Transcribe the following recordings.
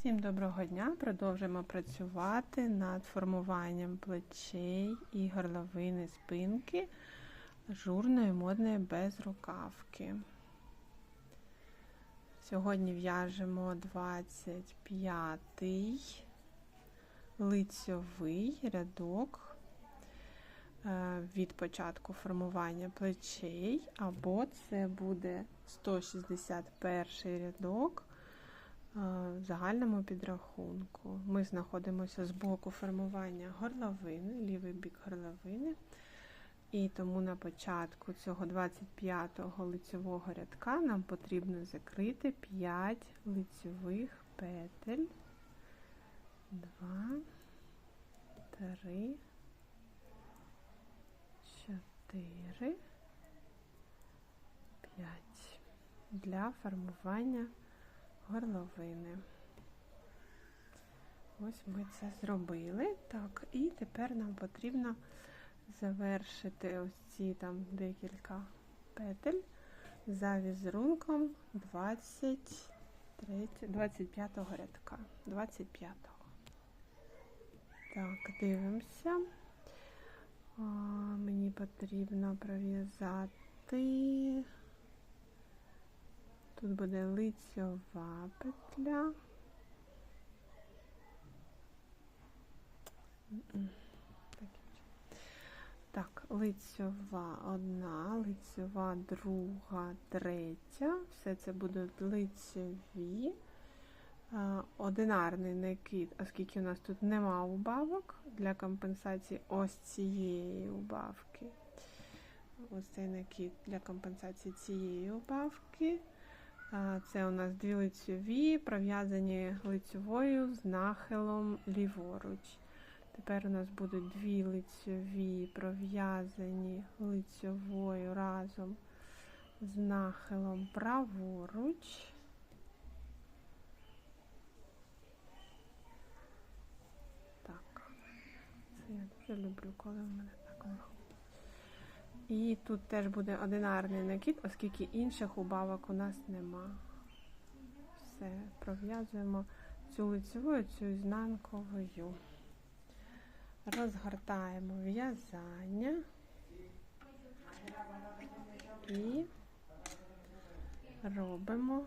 Всім доброго дня! Продовжуємо працювати над формуванням плечей і горловини спинки журної модної безрукавки. Сьогодні в'яжемо 25-й лицьовий рядок е, від початку формування плечей, або це буде 161 рядок в загальному підрахунку. Ми знаходимося з боку формування горловини, лівий бік горловини. І тому на початку цього 25-го лицьового рядка нам потрібно закрити 5 лицьових петель. 2, 3, 4, 5 для формування горловини. Ось ми це зробили. Так, і тепер нам потрібно завершити ось ці там декілька петель за візерунком 23, 25 рядка. 25. Так, дивимося. А, Мені потрібно пров'язати. Тут буде лицьова петля. Так, лицьова одна, лицьова друга, третя. Все це будуть лицьові. Одинарний накид, оскільки у нас тут нема убавок для компенсації ось цієї убавки. Ось цей накид для компенсації цієї убавки. Це у нас дві лицьові, пров'язані лицьовою з нахилом ліворуч. Тепер у нас будуть дві лицьові, пров'язані лицьовою разом з нахилом праворуч. Так, це я дуже люблю, коли в мене так виходить. І тут теж буде одинарний накид, оскільки інших убавок у нас нема. Все, пров'язуємо цю лицеву, цю ізнанковою. Розгортаємо в'язання і робимо.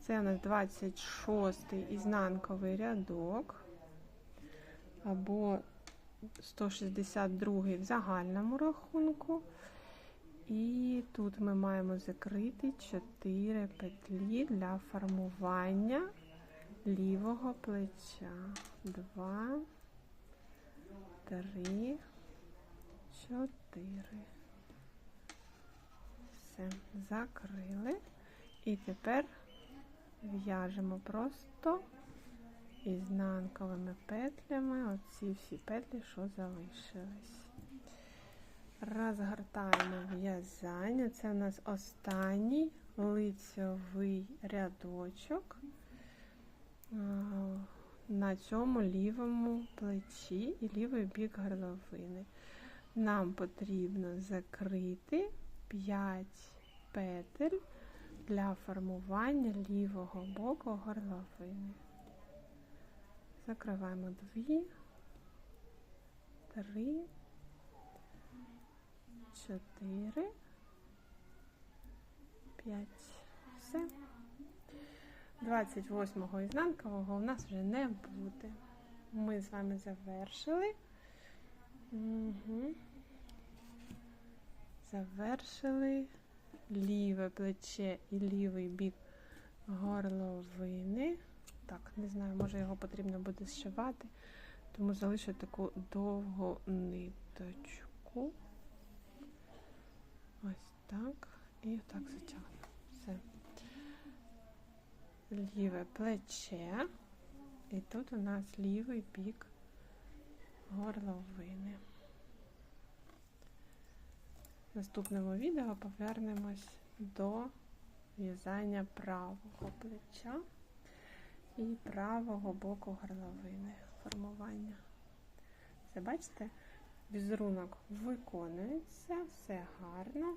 Це у нас 26 й ізнанковий рядок або 162 в загальному рахунку. І тут ми маємо закрити 4 петлі для формування лівого плеча. 2, 3, 4. Все, закрили. І тепер в'яжемо просто ізнанковими петлями оці всі петлі, що залишились. Розгортаємо в'язання. Це у нас останній лицьовий рядочок на цьому лівому плечі і лівий бік горловини. Нам потрібно закрити 5 петель для формування лівого боку горловини. Закриваємо дві, три, чотири, п'ять. Все. 28-го ізнанкового у нас вже не буде. Ми з вами завершили. Угу. Завершили ліве плече і лівий бік горловини. Так, не знаю, може його потрібно буде зшивати, тому залишу таку довгу ниточку. Ось так. І отак затягну. Ліве плече. І тут у нас лівий бік горловини. В наступному відео повернемось до в'язання правого плеча і правого боку горловини формування. Це, бачите, візерунок виконується, все гарно,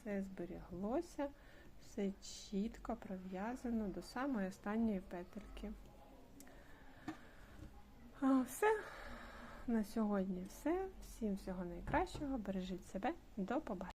все зберіглося, все чітко пров'язано до самої останньої петельки. А, Все. На сьогодні все. Всім всього найкращого. Бережіть себе. До побачення.